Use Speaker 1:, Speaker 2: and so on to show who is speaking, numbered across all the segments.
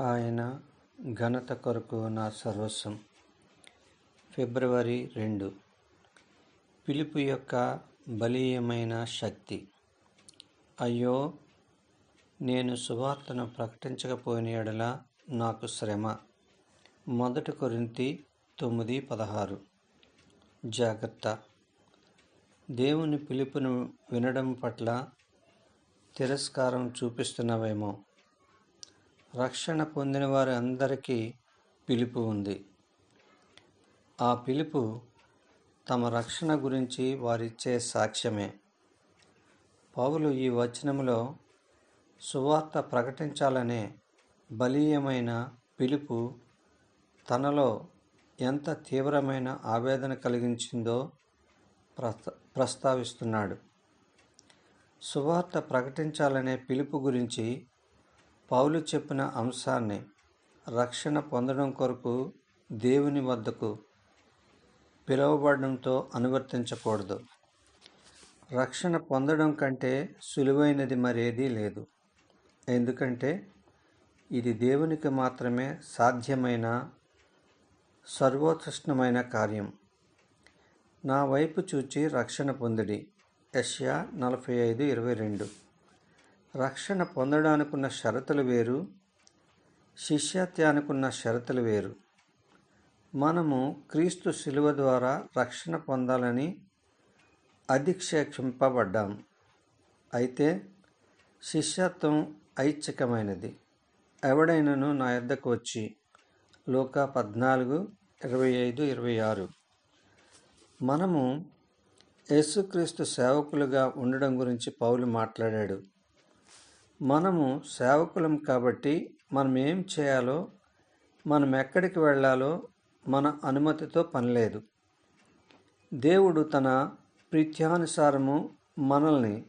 Speaker 1: ఆయన ఘనత కొరకు నా సర్వస్వం. ఫిబ్రవరి రెండు. పిలుపు యొక్క బలీయమైన శక్తి. అయ్యో నేను సువార్తను ప్రకటించకపోయిన ఎడల నాకు శ్రమ. మొదటి కొరింతి తొమ్మిది పదహారు. జాగ్రత్త. దేవుని పిలుపును వినడం పట్ల తిరస్కారం చూపిస్తున్నవేమో. రక్షణ పొందిన వారి అందరికీ పిలుపు ఉంది. ఆ పిలుపు తమ రక్షణ గురించి వారిచ్చే సాక్ష్యమే. పౌలు ఈ వచనంలో సువార్త ప్రకటించాలనే బలీయమైన పిలుపు తనలో ఎంత తీవ్రమైన ఆవేదన కలిగించిందో ప్రస్తావిస్తున్నాడు. సువార్త ప్రకటించాలనే పిలుపు గురించి పౌలు చెప్పిన అంశాన్ని రక్షణ పొందడం కొరకు దేవుని వద్దకు పిలువబడడంతో అనువర్తించకూడదు. రక్షణ పొందడం కంటే సులువైనది మరేదీ లేదు. ఎందుకంటే ఇది దేవునికి మాత్రమే సాధ్యమైన సర్వోత్కృష్టమైన కార్యం. నా వైపు చూచి రక్షణ పొందిడి. యష్యా నలభై ఐదు ఇరవై రెండు. రక్షణ పొందడానికున్న షరతులు వేరు శిష్యత్యానికున్న షరతులు వేరు. మనము క్రీస్తు శిలువ ద్వారా రక్షణ పొందాలని అధిక్షేక్షింపబడ్డాం అయితే శిష్యత్వం ఐచ్ఛికమైనది. ఎవడైనను నా యొద్దకు వచ్చి లోక పద్నాలుగు ఇరవై ఐదు ఇరవై ఆరు. మనము యేసుక్రీస్తు సేవకులుగా ఉండడం గురించి పౌలు మాట్లాడాడు. మనము సేవకులం కాబట్టి మనం ఏం చేయాలో మనం ఎక్కడికి వెళ్ళాలో మన అనుమతితో పనిలేదు. దేవుడు తన ప్రీత్యానుసారము మనల్ని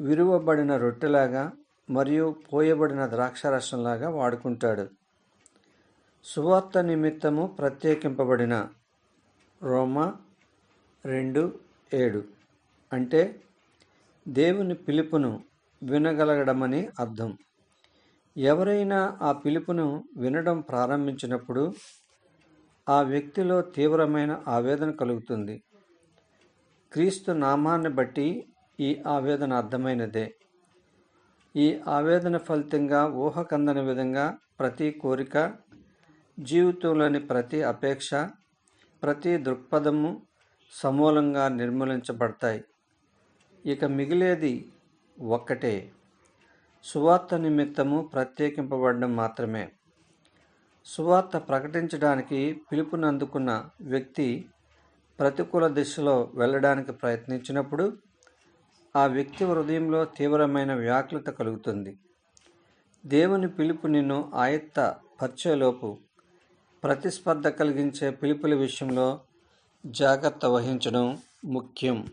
Speaker 1: విరువబడిన రొట్టెలాగా మరియు పోయబడిన ద్రాక్షరసంలాగా వాడుకుంటాడు. సువార్త నిమిత్తము ప్రత్యేకింపబడిన రోమ రెండు ఏడు అంటే దేవుని పిలుపును వినగలగడమని అర్థం. ఎవరైనా ఆ పిలుపును వినడం ప్రారంభించినప్పుడు ఆ వ్యక్తిలో తీవ్రమైన ఆవేదన కలుగుతుంది. క్రీస్తు నామాన్ని బట్టి ఈ ఆవేదన అర్థమైనదే. ఈ ఆవేదన ఫలితంగా ఊహకందని విధంగా ప్రతి కోరిక జీవితంలోని ప్రతి అపేక్ష ప్రతి దృక్పథము సమూలంగా నిర్మూలించబడతాయి. ఇక మిగిలేది ఒక్కటే. సువార్త నిమిత్తము ప్రత్యేకింపబడడం మాత్రమే. సువార్త ప్రకటించడానికి పిలుపునందుకున్న వ్యక్తి ప్రతికూల దిశలో వెళ్ళడానికి ప్రయత్నించినప్పుడు ఆ వ్యక్తి హృదయంలో తీవ్రమైన వ్యాకులత కలుగుతుంది. దేవుని పిలుపు నిన్ను ఆయత్త పరిచయలోపు ప్రతిస్పర్ధ కలిగించే పిలుపుల విషయంలో జాగ్రత్త వహించడం ముఖ్యం.